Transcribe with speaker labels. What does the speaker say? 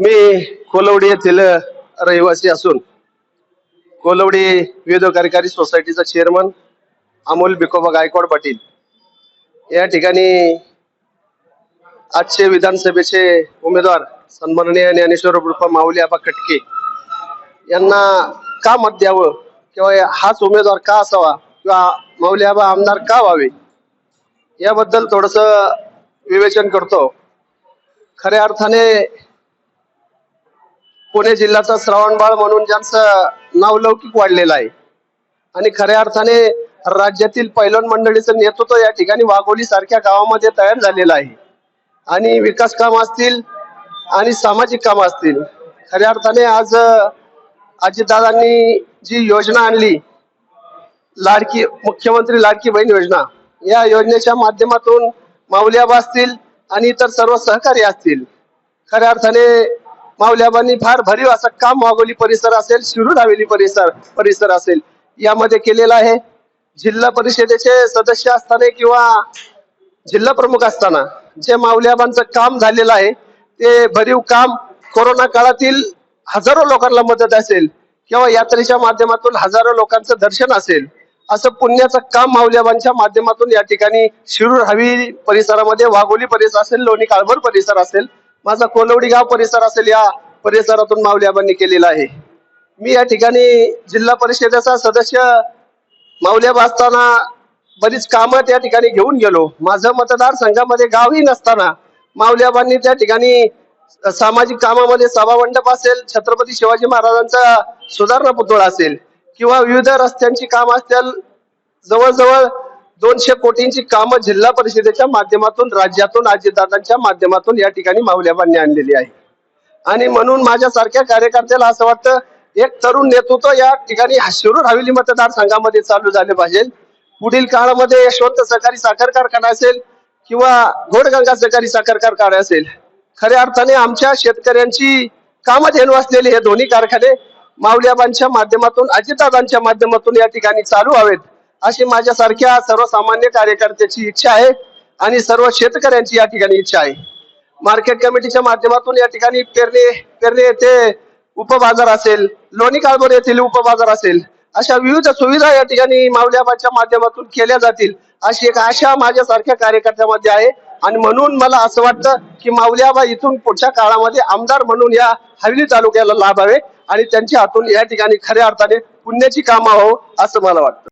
Speaker 1: मी कोलवडी येथील रहिवासी असून कोलवडी विविध कार्यकारी सोसायटीचा चेअरमन अमोल बिकोबा गायकवाड पाटील. या ठिकाणी आजचे विधानसभेचे उमेदवार सन्माननीय ज्ञानेश्वर रूपा माऊली आबा कटके यांना का मत द्यावं किंवा हाच उमेदवार का असावा किंवा माऊली आबा आमदार का व्हावे? याबद्दल थोडस विवेचन करतो. खऱ्या अर्थाने पुणे जिल्ह्याचा श्रावणबाळ म्हणून ज्यांचं नावलौकिक वाढलेलं आहे. आणि खऱ्या अर्थाने राज्यातील पैलवान मंडळीचं नेतृत्व या ठिकाणी वाघोली सारख्या गावामध्ये तयार झालेलं आहे. आणि विकास काम असतील आणि सामाजिक काम असतील. खऱ्या अर्थाने आज अजितदादांनी जी योजना आणली लाडकी मुख्यमंत्री लाडकी बहीण योजना या योजनेच्या माध्यमातून माऊली असतील आणि इतर सर्व सहकारी असतील. खऱ्या अर्थाने माऊल्याबांनी फार भरीव असं काम वाघोली परिसर असेल शिरूर हवेली परिसर परिसर असेल यामध्ये केलेलं आहे. जिल्हा परिषदेचे सदस्य असताना किंवा जिल्हा प्रमुख असताना जे माऊल्याबांचं काम झालेलं आहे ते भरीव काम कोरोना काळातील हजारो लोकांना मदत असेल किंवा यात्रेच्या माध्यमातून हजारो लोकांचं दर्शन असेल असं पुण्याचं काम माऊल्याबांच्या माध्यमातून या ठिकाणी शिरूर हवी परिसरामध्ये वाघोली परिसर असेल लोणी काळभर परिसर असेल माझा कोलवडी गाव परिसर असेल या परिसरातून माऊल्याबांनी केलेला आहे. मी या ठिकाणी जिल्हा परिषदेचा सदस्य माऊल्याबा असताना बरीच कामं त्या ठिकाणी घेऊन गेलो. माझं मतदारसंघामध्ये गावही नसताना माऊल्याबांनी त्या ठिकाणी सामाजिक कामामध्ये सभामंडप असेल छत्रपती शिवाजी महाराजांचा सुधारणा पुतळा असेल किंवा विविध रस्त्यांची कामं असतील जवळजवळ दोनशे कोटींची कामं जिल्हा परिषदेच्या माध्यमातून राज्यातून अजितदादांच्या माध्यमातून या ठिकाणी माऊल्याबांनी आणलेली आहे. आणि म्हणून माझ्यासारख्या कार्यकर्त्याला असं वाटतं एक तरुण नेतृत्व या ठिकाणी शिरूर हवेली मतदारसंघामध्ये चालू झाले पाहिजे. पुढील काळामध्ये यशवंत सहकारी साखर कारखाना असेल किंवा घोडगंगा सहकारी साखर कारखाना असेल खऱ्या अर्थाने आमच्या शेतकऱ्यांची कामधेनू असलेले हे दोन्ही कारखाने माऊल्याबांच्या माध्यमातून अजितदादांच्या माध्यमातून या ठिकाणी चालू व्हावेत अशी माझ्यासारख्या सर्वसामान्य कार्यकर्त्याची इच्छा आहे आणि सर्व शेतकऱ्यांची या ठिकाणी इच्छा आहे. मार्केट कमिटीच्या माध्यमातून या ठिकाणी पेरणे पेरणे येथे उपबाजार असेल लोणी काळभोर येथील उपबाजार असेल अशा विविध सुविधा या ठिकाणी मावल्याबाच्या माध्यमातून केल्या जातील अशी एक आशा माझ्यासारख्या कार्यकर्त्यामध्ये आहे. आणि म्हणून मला असं वाटतं की माऊल्याबा इथून पुढच्या काळामध्ये आमदार म्हणून या हवेली तालुक्याला लाभावे आणि त्यांच्या हातून या ठिकाणी खऱ्या अर्थाने पुण्याची कामं हो असं मला वाटतं.